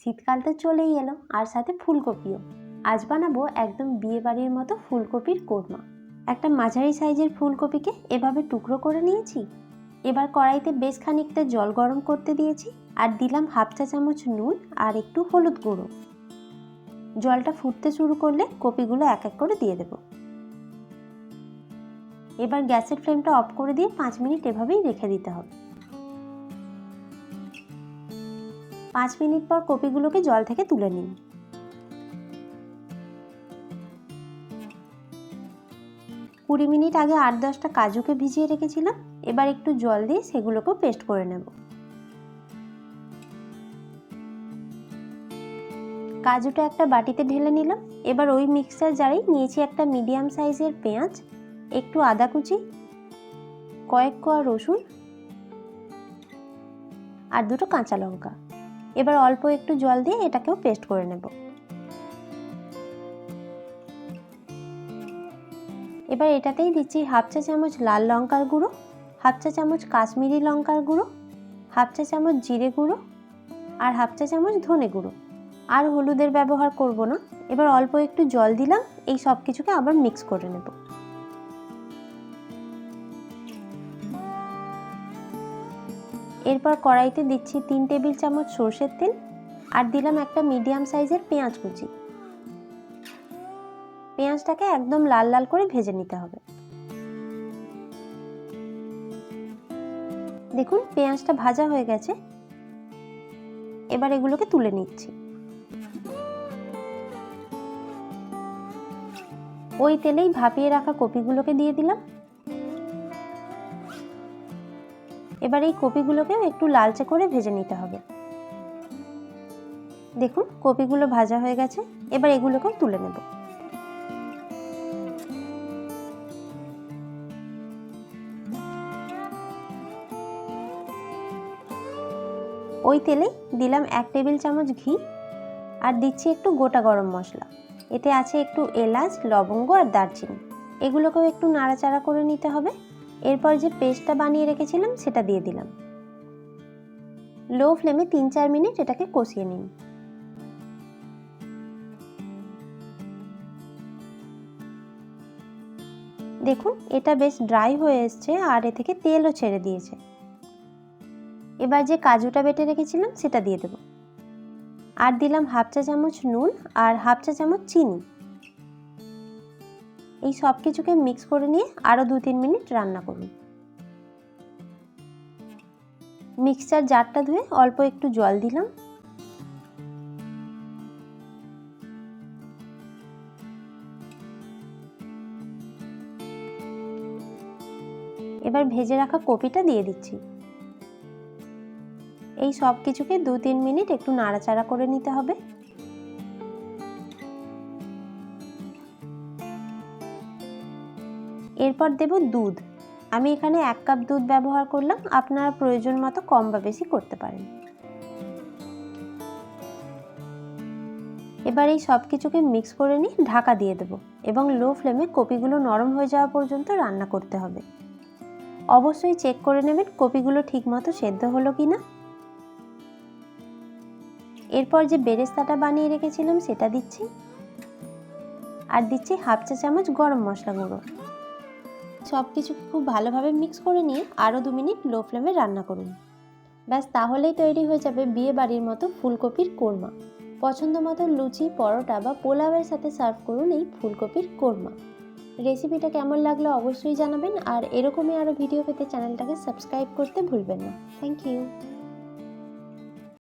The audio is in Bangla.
শীতকাল তো চলেই এলো, আর সাথে ফুলকপিও। আজ বানাবো একদম বিয়ে বাড়ির মতো ফুলকপির কোরমা। একটা মাঝারি সাইজের ফুলকপিকে এভাবে টুকরো করে নিয়েছি। এবার কড়াইতে বেশ খানিকটা জল গরম করতে দিয়েছি, আর দিলাম হাফ চা চামচ নুন আর একটু হলুদ গুঁড়ো। জলটা ফুটতে শুরু করলে কপিগুলো এক এক করে দিয়ে দেব। এবার গ্যাসের ফ্লেমটা অফ করে দিয়ে পাঁচ মিনিট এভাবেই রেখে দিতে হবে। পাঁচ মিনিট পর কপিগুলোকে জল থেকে তুলে নিন। কুড়ি মিনিট আগে আট দশটা কাজুকে ভিজিয়ে রেখেছিলাম, এবার একটু জল দিয়ে সেগুলোকেও পেস্ট করে নেব। কাজুটা একটা বাটিতে ঢেলে নিলাম, এবার ওই মিক্সার জারেই নিয়েছি একটা মিডিয়াম সাইজের পেঁয়াজ, একটু আদা কুচি, কয়েক কোয়া রসুন আর দুটো কাঁচা লঙ্কা। এবার অল্প একটু জল দিয়ে এটাকেও পেস্ট করে নেব। এবার এটাতেই দিচ্ছি হাফ চা চামচ লাল লঙ্কার গুঁড়ো, হাফ চা চামচ কাশ্মীরি লঙ্কার গুঁড়ো, হাফ চা চামচ জিরে গুঁড়ো আর হাফ চা চামচ ধনে গুঁড়ো। আর হলুদের ব্যবহার করব না। এবার অল্প একটু জল দিলাম, এই সব কিছুকে আবার মিক্স করে নেব। এরপর কড়াইতে দিচ্ছি তিন টেবিল চামচ সর্ষের তেল আর দিলাম একটা মিডিয়াম সাইজের পেঁয়াজ কুচি। পেঁয়াজটাকে একদম লাল লাল করে ভেজে নিতে হবে। দেখুন, পেঁয়াজটা ভাজা হয়ে গেছে। এবার এগুলোকে তুলে নিচ্ছি। ওই তেলেই ভাপিয়ে রাখা কপিগুলোকে দিয়ে দিলাম। এবার এই কপিগুলোকেও একটু লালচে করে ভেজে নিতে হবে। দেখুন, কপিগুলো ভাজা হয়ে গেছে। এবার এগুলোকেও তুলে নেব। ওই তেলেই দিলাম এক টেবিল চামচ ঘি আর দিচ্ছি একটু গোটা গরম মশলা। এতে আছে একটু এলাচ, লবঙ্গ আর দারচিনি। এগুলোকেও একটু নাড়াচাড়া করে নিতে হবে। এরপর যে পেস্টটা বানিয়ে রেখেছিলাম, সেটা দিয়ে দিলাম। লো ফ্লেমে তিন চার মিনিট এটাকে কষিয়ে নিন। দেখুন, এটা বেশ ড্রাই হয়ে এসছে আর এ থেকে তেলও ছেড়ে দিয়েছে। এবার যে কাজুটা বেটে রেখেছিলাম, সেটা দিয়ে দেব। আর দিলাম হাফ চা চামচ নুন আর হাফ চা চামচ চিনি। এই সব কিছুকে মিক্স করে নিয়ে আরও দু তিন মিনিট রান্না করুন। মিক্সচার জারটা ধুয়ে অল্প একটু জল দিলাম। এবার ভেজে রাখা কপিটা দিয়ে দিচ্ছি। এই সব কিছুকে দু তিন মিনিট একটু নাড়াচাড়া করে নিতে হবে। এরপর দেব দুধ। আমি এখানে এক কাপ দুধ ব্যবহার করলাম, আপনারা প্রয়োজন মতো কম বা বেশি করতে পারেন। এবার এই সব কিছুকে মিক্স করে নিয়ে ঢাকা দিয়ে দেবো এবং লো ফ্লেমে কপিগুলো নরম হয়ে যাওয়া পর্যন্ত রান্না করতে হবে। অবশ্যই চেক করে নেবেন কপিগুলো ঠিকমতো সেদ্ধ হলো কি না এরপর যে বেরেস্তাটা বানিয়ে রেখেছিলাম সেটা দিচ্ছি। আর দিচ্ছি হাফ চা চামচ গরম মশলা গুঁড়ো। সব কিছুকে খুব ভালোভাবে মিক্স করে নিয়ে আরও দু মিনিট লো ফ্লেমে রান্না করুন। ব্যাস, তাহলেই তৈরি হয়ে যাবে বিয়ে বাড়ির মতো ফুলকপির কোরমা। পছন্দ মতো লুচি, পরোটা বা পোলাওয়ের সাথে সার্ভ করুন এই ফুলকপির কোরমা। রেসিপিটা কেমন লাগল অবশ্যই জানাবেন আর এরকমই আরও ভিডিও পেতে চ্যানেলটাকে সাবস্ক্রাইব করতে ভুলবেন না। Thank you